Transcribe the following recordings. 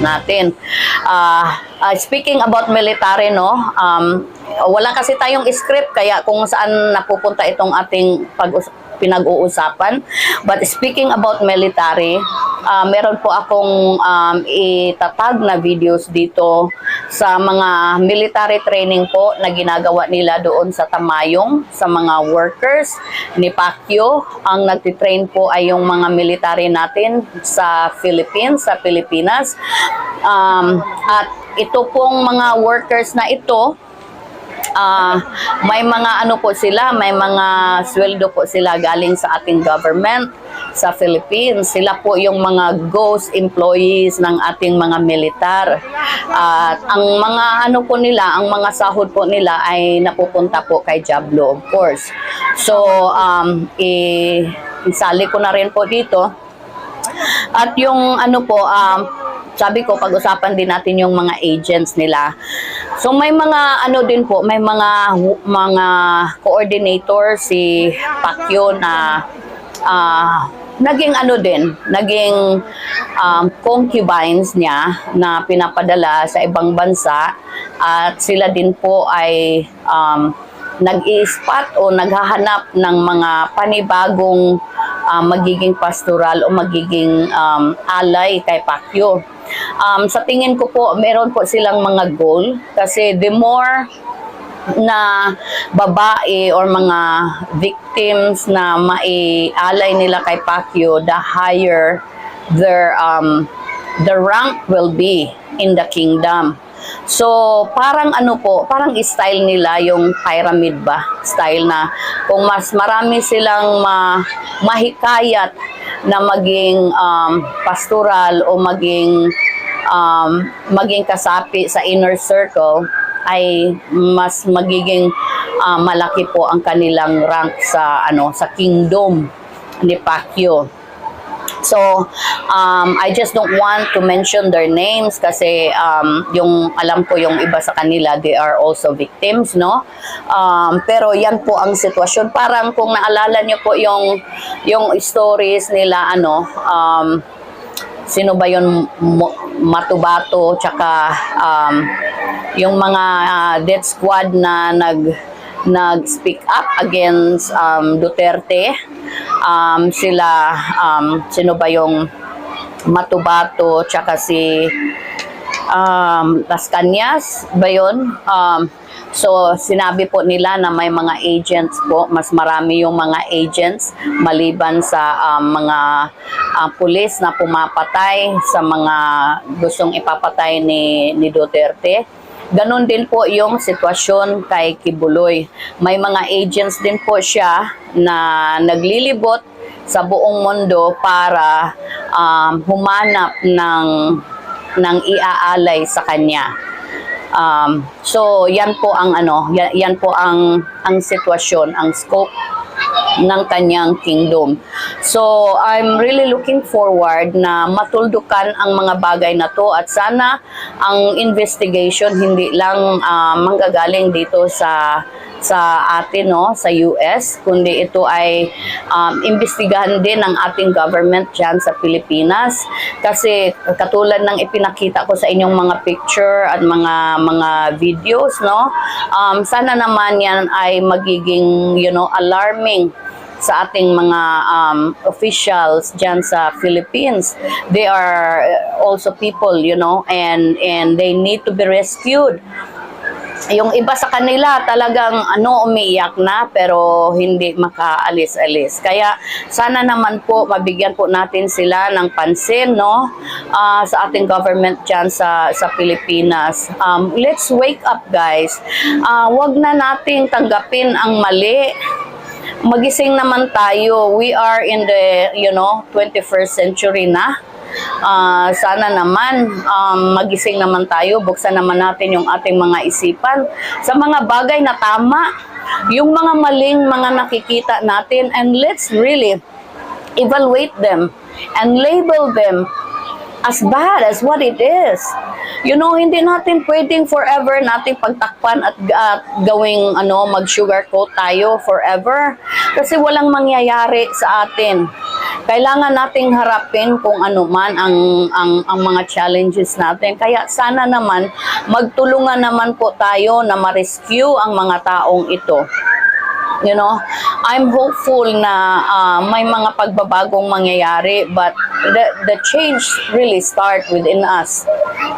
natin. Ah, ah, speaking about military, no, um, wala kasi tayong script kaya kung saan napupunta itong ating pag pinag-uusapan. But speaking about military, ah, meron po akong um, itatag na videos dito sa mga military training po na ginagawa nila doon sa Tamayong, sa mga workers ni Pacquiao. Ang nagtitrain po ay yung mga military natin sa Philippines, sa Pilipinas. Um, at ito pong mga workers na ito, Ah, may mga ano po sila, may mga sweldo po sila galing sa ating government sa Philippines. Sila po yung mga ghost employees ng ating mga militar. At ang mga ano po nila, ang mga sahod po nila ay napupunta po kay Jablo, of course. So, um, i- isali ko na rin po dito. At yung ano po, um, sabi ko, pag-usapan din natin yung mga agents nila. So may mga ano din po, may mga mga coordinator si Pacquiao na ah, naging ano din, naging um, concubines niya na pinapadala sa ibang bansa at sila din po ay um, nag-i-spot o naghahanap ng mga panibagong ah, magiging pastoral o magiging um, alay kay Pacquiao. Um, sa tingin ko po, meron po silang mga goal kasi the more na babae or mga victims na maialay nila kay Pacquiao, the higher their um, the rank will be in the kingdom. So, parang ano po, parang style nila yung pyramid ba? Style na kung mas marami silang ma, mahikayat na maging um, pastoral o maging um, maging kasapi sa inner circle ay mas magiging ah, malaki po ang kanilang rank sa ano sa kingdom ni Pacquiao. So, um, I just don't want to mention their names kasi um, yung alam ko yung iba sa kanila, they are also victims, no? Um, pero yan po ang sitwasyon. Parang kung naalala nyo po yung, yung stories nila, ano, um, sino ba yun, Matubato, tsaka um, yung mga ah, death squad na nag nag-speak up against um, Duterte. Um, sila, um, sino ba yung Matubato, tsaka si um, Las Cañas ba yun? Um, so, sinabi po nila na may mga agents po, mas marami yung mga agents maliban sa um, mga uh, pulis na pumapatay sa mga gustong ipapatay ni, ni Duterte. Ganon din po yung sitwasyon kay Kibuloy. May mga agents din po siya na naglilibot sa buong mundo para um, humanap ng ng iaalay sa kanya. Um, so yan po ang ano, yan, yan po ang ang sitwasyon, ang scope ng kanyang kingdom. So, I'm really looking forward na matuldukan ang mga bagay na to at sana ang investigation hindi lang ah, manggagaling dito sa sa atin no sa US kundi ito ay um, imbestigahan din ng ating government diyan sa Pilipinas kasi katulad ng ipinakita ko sa inyong mga picture at mga mga videos no um, sana naman yan ay magiging you know alarming sa ating mga um, officials dyan sa Philippines. They are also people, you know, and and they need to be rescued yung iba sa kanila talagang ano umiiyak na pero hindi makaalis-alis. Kaya sana naman po mabigyan po natin sila ng pansin no ah, sa ating government diyan sa sa Pilipinas. Um, let's wake up guys. Ah, wag na nating tanggapin ang mali magising naman tayo. We are in the, you know, 21st century na. Ah, sana naman um, magising naman tayo, buksan naman natin yung ating mga isipan sa mga bagay na tama, yung mga maling mga nakikita natin and let's really evaluate them and label them as bad as what it is. You know, hindi natin pwedeng forever nating pagtakpan at at gawing ano, mag-sugarcoat tayo forever. Kasi walang mangyayari sa atin. Kailangan nating harapin kung ano man ang, ang, ang mga challenges natin. Kaya sana naman, magtulungan naman po tayo na ma-rescue ang mga taong ito you know. I'm hopeful na uh, may mga pagbabagong mangyayari but the the change really start within us.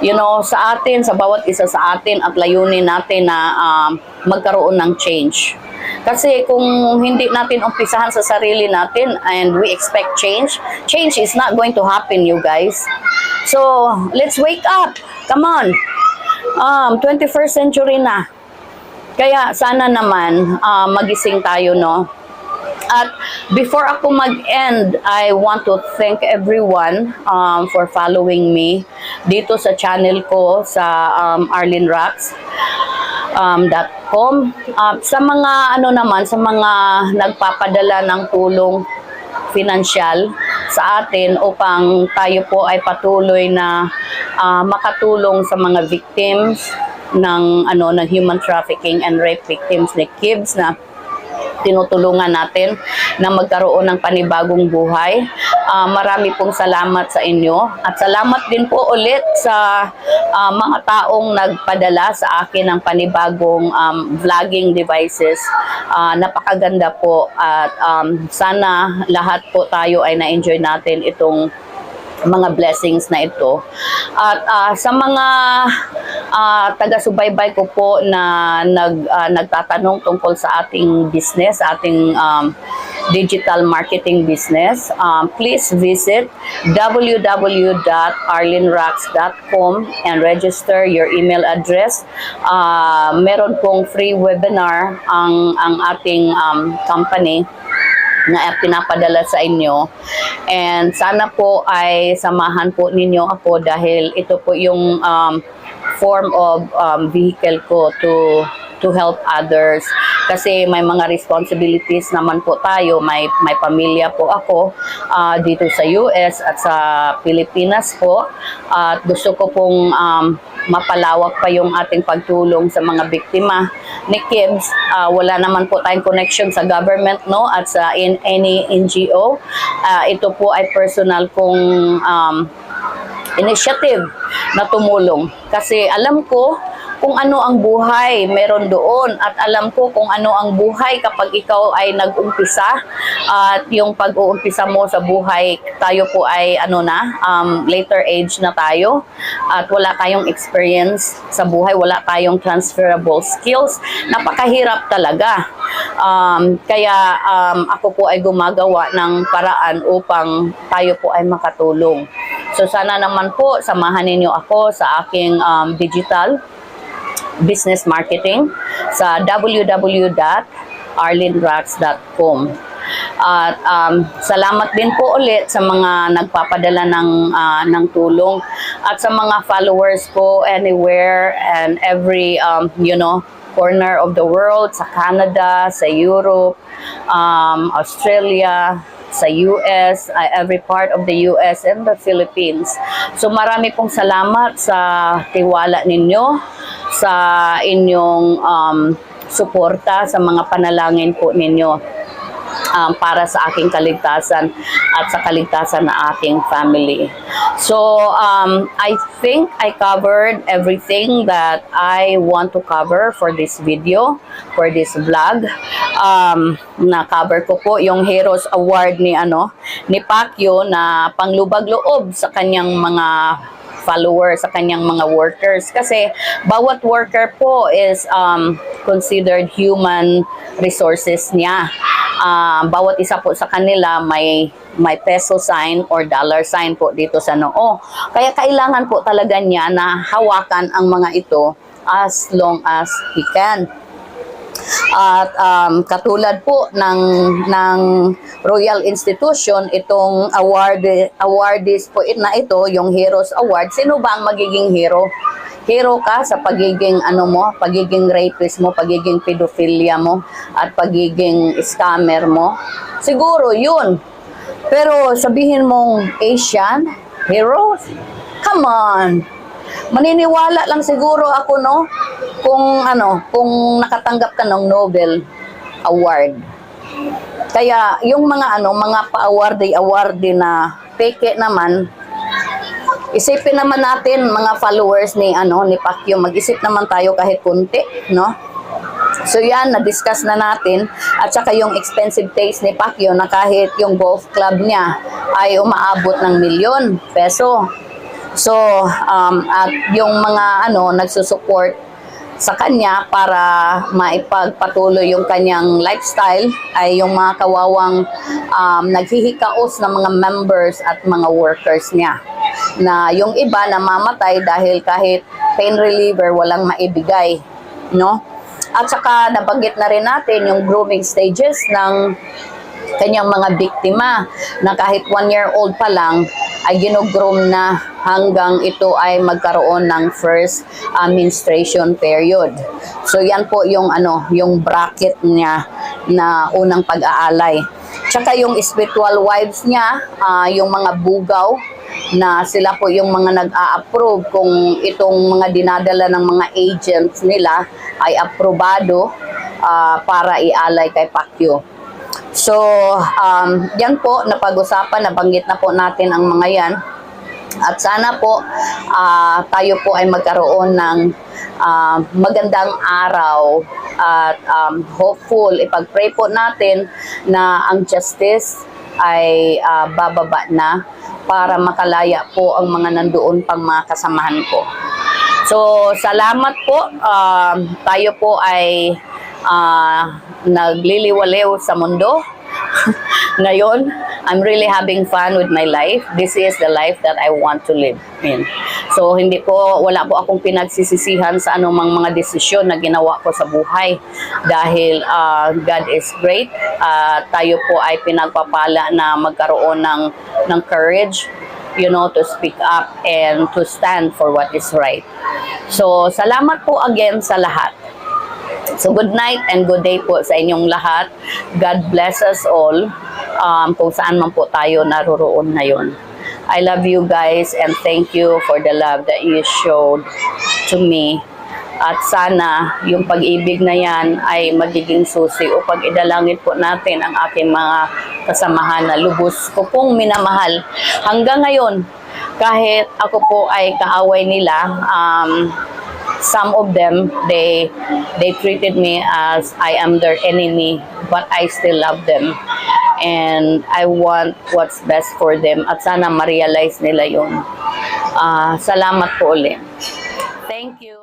You know sa atin sa bawat isa sa atin at layunin natin na um, magkaroon ng change. Kasi kung hindi natin umpisahan sa sarili natin and we expect change change is not going to happen you guys. So let's wake up. Come on. Um 21st century na kaya sana naman ah, magising tayo no. At before ako mag-end, I want to thank everyone um, for following me dito sa channel ko sa um, Arlene Rocks um, .com. Uh, sa mga ano naman, sa mga nagpapadala ng tulong financial sa atin upang tayo po ay patuloy na ah, makatulong sa mga victims ng ano ng human trafficking and rape victims ni Kibbs na tinutulungan natin na magkaroon ng panibagong buhay. Ah, marami pong salamat sa inyo at salamat din po ulit sa ah, mga taong nagpadala sa akin ng panibagong um, vlogging devices. Ah, napakaganda po at um, sana lahat po tayo ay na-enjoy natin itong mga blessings na ito. At ah, sa mga ah, taga-subaybay ko po na nag, ah, nagtatanong tungkol sa ating business, ating um, digital marketing business, um, please visit www.arlinrocks.com and register your email address. Ah, meron pong free webinar ang, ang ating um, company na pinapadala sa inyo. And sana po ay samahan po ninyo ako dahil ito po yung um, form of um, vehicle ko to to help others. Kasi may mga responsibilities naman po tayo. May may pamilya po ako ah, dito sa US at sa Pilipinas po. At gusto ko pong um, mapalawak pa yung ating pagtulong sa mga biktima ni Kibbs. Ah, wala naman po tayong connection sa government no at sa in any NGO. Ah, ito po ay personal kong um, initiative na tumulong. Kasi alam ko kung ano ang buhay meron doon. At alam ko kung ano ang buhay kapag ikaw ay nag-umpisa at yung pag-uumpisa mo sa buhay tayo po ay ano na um, later age na tayo. At wala tayong experience sa buhay wala tayong transferable skills. Napakahirap talaga. Um, kaya um, ako po ay gumagawa ng paraan upang tayo po ay makatulong. So sana naman po samahan ninyo ako sa aking um, digital business marketing sa www.arlinrocks.com. At um, salamat din po ulit sa mga nagpapadala ng ah, ng tulong at sa mga followers ko anywhere and every um, you know corner of the world sa Canada, sa Europe, um, Australia, sa US, uh, every part of the US and the Philippines. So marami pong salamat sa tiwala ninyo, sa inyong um, suporta, sa mga panalangin po ninyo um, para sa aking kaligtasan at sa kaligtasan ng aking family. So, um, I think I covered everything that I want to cover for this video, for this vlog. Um, na-cover ko po yung Heroes Award ni ano ni Pacquiao na panglubag loob sa kanyang mga followers, sa kanyang mga workers. Kasi bawat worker po is um, considered human resources niya. Ah, bawat isa po sa kanila may may peso sign or dollar sign po dito sa noo. Kaya kailangan po talaga niya na hawakan ang mga ito as long as he can. At um, katulad po ng ng Royal Institution itong award awardees po na ito yung Heroes Award sino ba ang magiging hero hero ka sa pagiging ano mo pagiging rapist mo pagiging pedophilia mo at pagiging scammer mo. Siguro yun. Pero sabihin mong Asian heroes come on. Maniniwala lang siguro ako no kung ano, kung nakatanggap ka ng Nobel Award. Kaya yung mga ano, mga pa-awardee awardee na peke naman, isipin naman natin mga followers ni ano ni Pacquiao, mag-isip naman tayo kahit kunti, no? So yan, na-discuss na natin. At saka yung expensive taste ni Pacquiao na kahit yung golf club niya ay umaabot ng milyon peso. So, um, at yung mga ano, nagsusupport sa kanya para maipagpatuloy yung kanyang lifestyle ay yung mga kawawang um, naghihikaos ng mga members at mga workers niya. Na yung iba namamatay dahil kahit pain reliever walang maibigay. No? At saka nabanggit na rin natin yung grooming stages ng kanyang mga biktima na kahit one year old pa lang ay ginugroom na hanggang ito ay magkaroon ng first uh, menstruation period. So yan po yung ano, yung bracket niya na unang pag-aalay. Tsaka yung spiritual wives niya, ah, yung mga bugaw na sila po yung mga nag-a-approve kung itong mga dinadala ng mga agents nila ay aprobado ah, para ialay kay Pacquiao. So, um, yan po, napag-usapan, nabanggit na po natin ang mga yan. At sana po, ah, tayo po ay magkaroon ng ah, magandang araw at um, hopeful, ipag-pray po natin na ang justice ay ah, bababa na para makalaya po ang mga nandoon pang mga kasamahan ko. So, salamat po. Um, tayo po ay ah, nagliliwaliw sa mundo. Ngayon, I'm really having fun with my life. This is the life that I want to live in. So, hindi po, wala po akong pinagsisisihan sa anumang mga desisyon na ginawa ko sa buhay. Dahil ah, God is great. Ah, tayo po ay pinagpapala na magkaroon ng, ng courage you know, to speak up and to stand for what is right. So, salamat po again sa lahat. So, good night and good day po sa inyong lahat. God bless us all um, kung saan man po tayo naroroon ngayon. I love you guys and thank you for the love that you showed to me. At sana yung pag-ibig na yan ay magiging susi upang idalangin po natin ang aking mga kasamahan na lubos ko pong minamahal. Hanggang ngayon, kahit ako po ay kaaway nila, um, some of them they they treated me as I am their enemy but I still love them and I want what's best for them. At sana ma-realize nila yun. Ah, salamat po ulit. Thank you